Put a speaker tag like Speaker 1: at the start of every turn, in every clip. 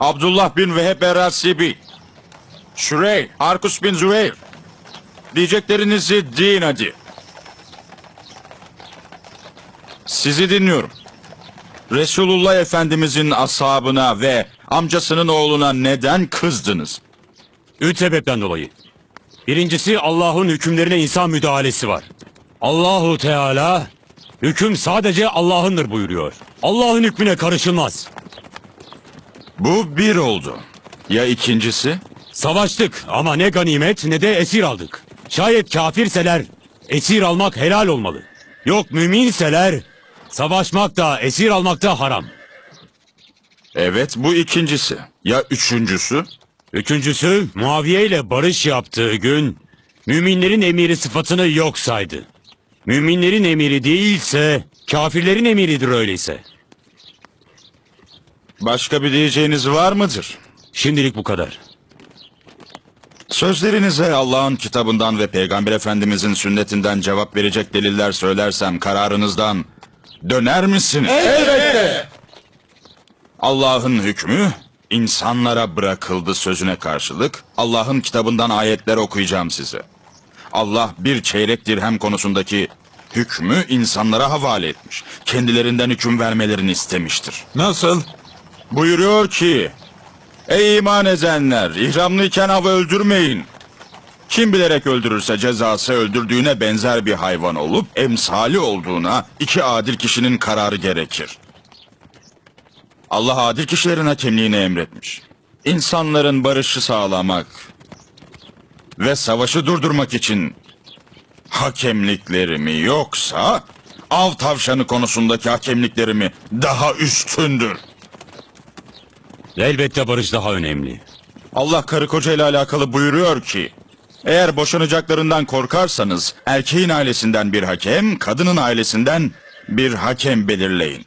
Speaker 1: Abdullah bin Veheb Erasibi, Şürey, Arkus bin Züheyr. Diyeceklerinizi deyin hadi. Sizi dinliyorum. Resulullah Efendimizin ashabına ve amcasının oğluna neden kızdınız?
Speaker 2: Üç sebepten dolayı. Birincisi Allah'ın hükümlerine insan müdahalesi var. Allahu Teala hüküm sadece Allah'ındır buyuruyor. Allah'ın hükmüne karışılmaz.
Speaker 1: Bu bir oldu. Ya ikincisi?
Speaker 2: Savaştık ama ne ganimet ne de esir aldık. Şayet kafirseler esir almak helal olmalı. Yok müminseler savaşmak da esir almak da haram.
Speaker 1: Evet bu ikincisi. Ya üçüncüsü?
Speaker 2: Üçüncüsü Muaviye ile barış yaptığı gün müminlerin emiri sıfatını yok saydı. Müminlerin emiri değilse kafirlerin emiridir öyleyse.
Speaker 1: Başka bir diyeceğiniz var mıdır?
Speaker 2: Şimdilik bu kadar.
Speaker 1: Sözlerinize Allah'ın kitabından ve Peygamber Efendimizin sünnetinden cevap verecek deliller söylersem kararınızdan döner misiniz? Elbette. Allah'ın hükmü insanlara bırakıldı sözüne karşılık Allah'ın kitabından ayetler okuyacağım size. Allah bir çeyrek dirhem konusundaki hükmü insanlara havale etmiş. Kendilerinden hüküm vermelerini istemiştir.
Speaker 3: Nasıl?
Speaker 1: Buyuruyor ki Ey iman edenler ihramlıyken av öldürmeyin. Kim bilerek öldürürse cezası öldürdüğüne benzer bir hayvan olup emsali olduğuna iki adil kişinin kararı gerekir. Allah adil kişilerin hakemliğini emretmiş. İnsanların barışı sağlamak ve savaşı durdurmak için hakemlikleri mi yoksa av tavşanı konusundaki hakemlikleri mi daha üstündür?
Speaker 2: Elbette barış daha önemli.
Speaker 1: Allah karı koca ile alakalı buyuruyor ki eğer boşanacaklarından korkarsanız erkeğin ailesinden bir hakem, kadının ailesinden bir hakem belirleyin.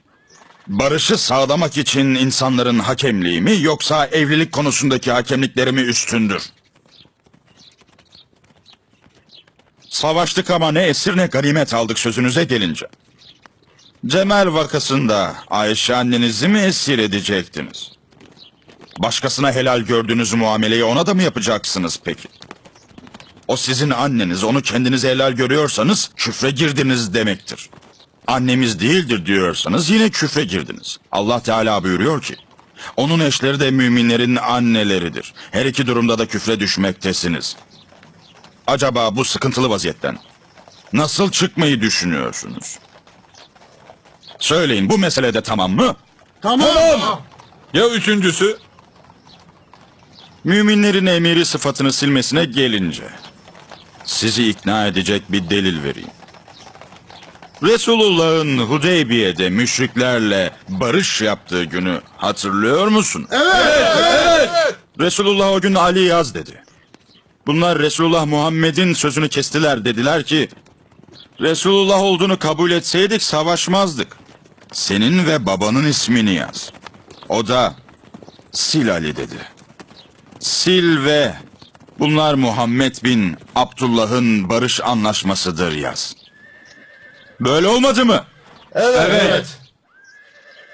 Speaker 1: Barışı sağlamak için insanların hakemliği mi yoksa evlilik konusundaki hakemlikleri mi üstündür? Savaştık ama ne esir ne ganimet aldık sözünüze gelince. Cemal vakasında Ayşe annenizi mi esir edecektiniz? Başkasına helal gördüğünüz muameleyi ona da mı yapacaksınız peki? O sizin anneniz, onu kendinize helal görüyorsanız küfre girdiniz demektir. Annemiz değildir diyorsanız yine küfre girdiniz. Allah Teala buyuruyor ki, onun eşleri de müminlerin anneleridir. Her iki durumda da küfre düşmektesiniz. Acaba bu sıkıntılı vaziyetten nasıl çıkmayı düşünüyorsunuz? Söyleyin bu meselede tamam mı?
Speaker 3: Tamam. Ya üçüncüsü?
Speaker 1: Müminlerin emiri sıfatını silmesine gelince sizi ikna edecek bir delil vereyim. Resulullah'ın Hudeybiye'de müşriklerle barış yaptığı günü hatırlıyor musun? Evet, evet. Resulullah o gün Ali yaz dedi. Bunlar Resulullah Muhammed'in sözünü kestiler dediler ki Resulullah olduğunu kabul etseydik savaşmazdık. Senin ve babanın ismini yaz. O da sil Ali dedi. Sil ve bunlar Muhammed bin Abdullah'ın barış anlaşmasıdır yaz. Böyle olmadı mı?
Speaker 3: Evet.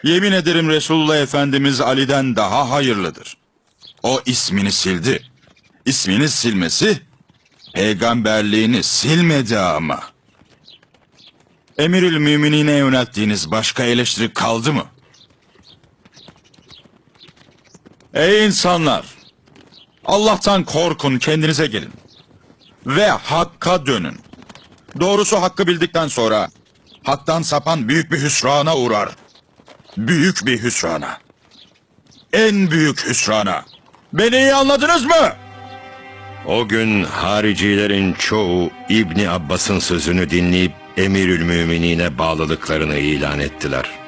Speaker 1: Yemin ederim Resulullah Efendimiz Ali'den daha hayırlıdır. O ismini sildi. İsmini silmesi peygamberliğini silmedi ama. Emirül müminine yönelttiğiniz başka eleştiri kaldı mı? Ey insanlar! Allah'tan korkun, kendinize gelin. Ve hakka dönün. Doğrusu hakkı bildikten sonra haktan sapan büyük bir hüsrana uğrar. Büyük bir hüsrana. En büyük hüsrana. Beni iyi anladınız mı?
Speaker 4: O gün haricilerin çoğu İbni Abbas'ın sözünü dinleyip Emirül Müminine bağlılıklarını ilan ettiler.